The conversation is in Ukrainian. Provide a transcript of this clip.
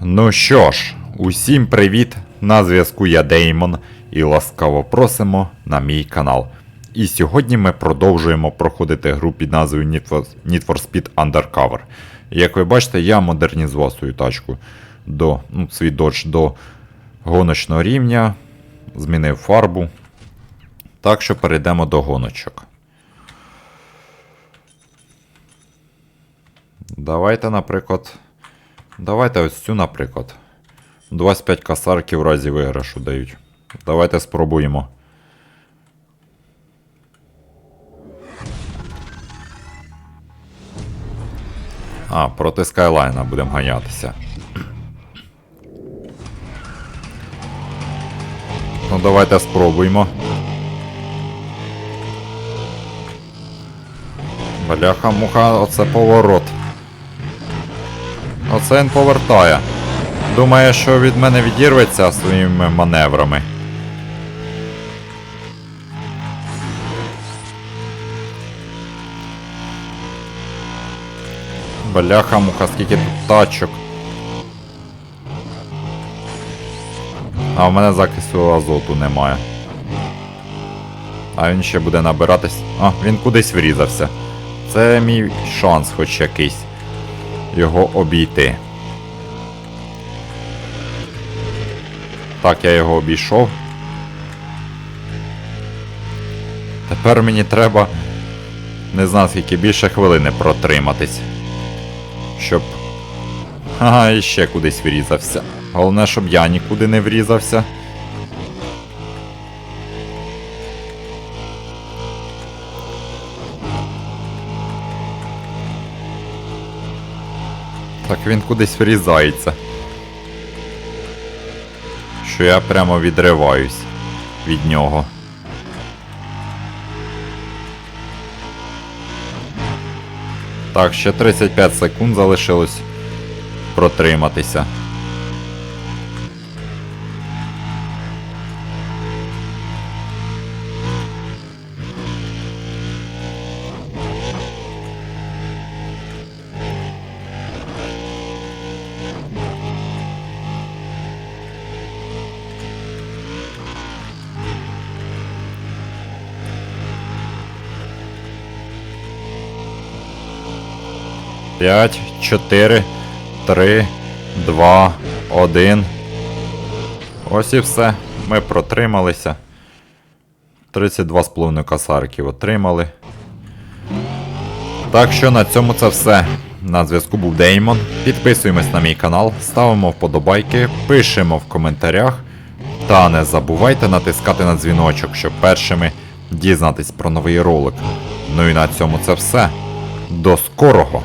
Ну що ж, усім привіт! На зв'язку я Деймон і ласкаво просимо на мій канал. І сьогодні ми продовжуємо проходити гру під назвою Need for, Need for Speed Undercover. Як ви бачите, я модернізував свою тачку до, ну, свій додж до гоночного рівня, змінив фарбу. Так що перейдемо до гоночок. Давайте, наприклад. Давайте ось цю, наприклад. 25 касарків в разі виграшу дають. Давайте спробуємо. А, проти Скайлайна будемо ганятися. Ну, давайте спробуємо. Бляха муха, оце поворот. Оце він повертає. Думає, що від мене відірветься своїми маневрами. Бляха муха, скільки тут тачок. А в мене закису азоту немає. А він ще буде набиратись. А, він кудись врізався. Це мій шанс хоч якийсь його обійти. Так, я його обійшов. Тепер мені треба не знаю скільки більше хвилини протриматись. Щоб. Ага, і ще кудись врізався. Головне, щоб я нікуди не врізався. Так він кудись врізається. Що я прямо відриваюсь від нього. Так, ще 35 секунд залишилось протриматися. П'ять, чотири, три, два, один. Ось і все. Ми протрималися. 32,5 косарків отримали. Так що на цьому це все. На зв'язку був Деймон. Підписуємось на мій канал, ставимо вподобайки, пишемо в коментарях. Та не забувайте натискати на дзвіночок, щоб першими дізнатись про новий ролик. Ну і на цьому це все. До скорого!